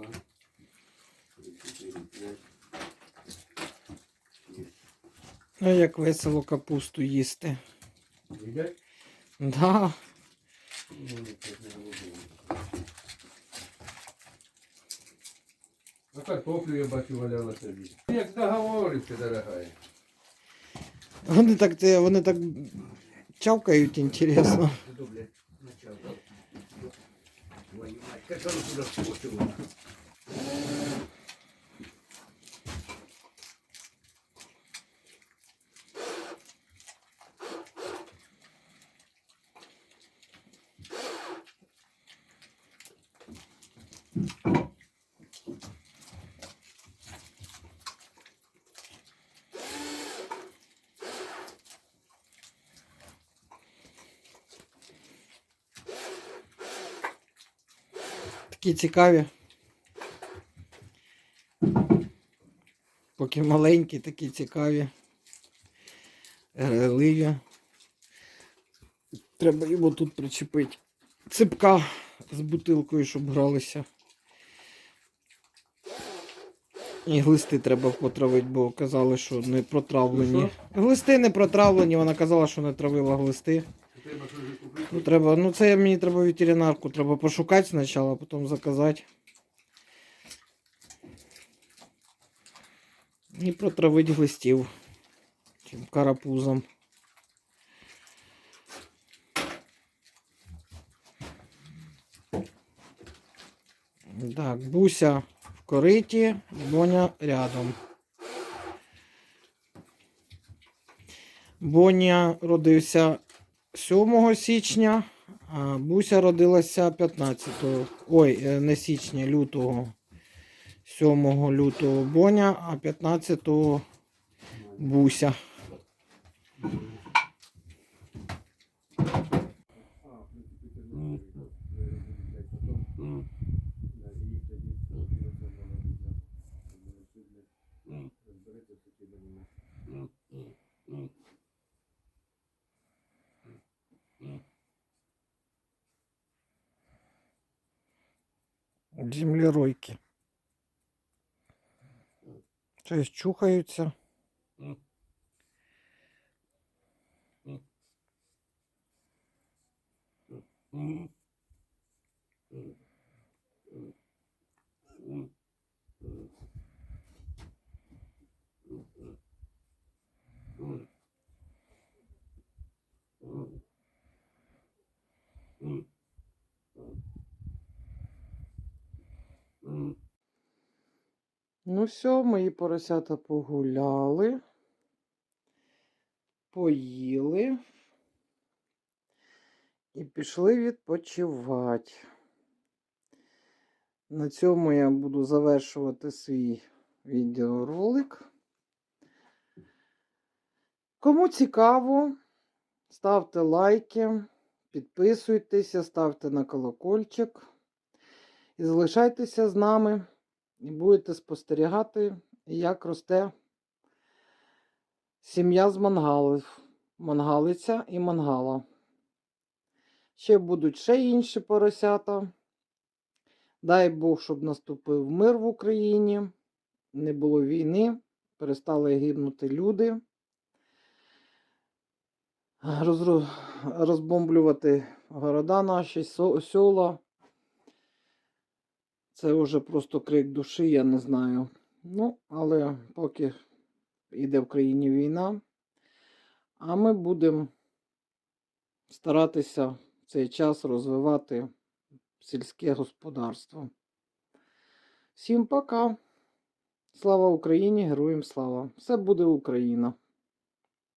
два, три, чотири, п'ять. шість. А як весело капусту їсти. Їдять? Да. Ну. А картоплю я бачу валяла собі. Як договорився, дорогая. Вони так, вони так чавкають, інтересно. Твою мать, как оно туда вскочило? Такі цікаві. Поки маленькі, такі цікаві. Грайливі. Треба його тут причепити. Ципка з бутилкою, щоб гралися. І глисти треба потравити, бо казали, що не протравлені. Глисти не протравлені, вона казала, що не травила глисти. Треба. Ну, треба, ну це мені треба ветеринарку, треба пошукати спочатку, а потім заказати. І протравити глистів. Чим карапузом. Так, Буся в кориті, Боня рядом. Боня родився 7 січня, а Буся родилася 15. Ой, е, не січня, лютого. 7 лютого Боня, а 15 Буся. Землеройки. Щось чухаються. Ну все, мої поросята погуляли, поїли і пішли відпочивати. На цьому я буду завершувати свій відеоролик. Кому цікаво, ставте лайки, підписуйтеся, ставте на колокольчик і залишайтеся з нами. І будете спостерігати, як росте сім'я з мангалів, мангалиця і мангала. Ще будуть ще інші поросята. Дай Бог, щоб наступив мир в Україні, не було війни, перестали гибнути люди, розбомблювати города наші, села. Це вже просто крик душі, я не знаю. Ну, але поки йде в країні війна, а ми будемо старатися в цей час розвивати сільське господарство. Всім пока! Слава Україні! Героям слава! Все буде Україна!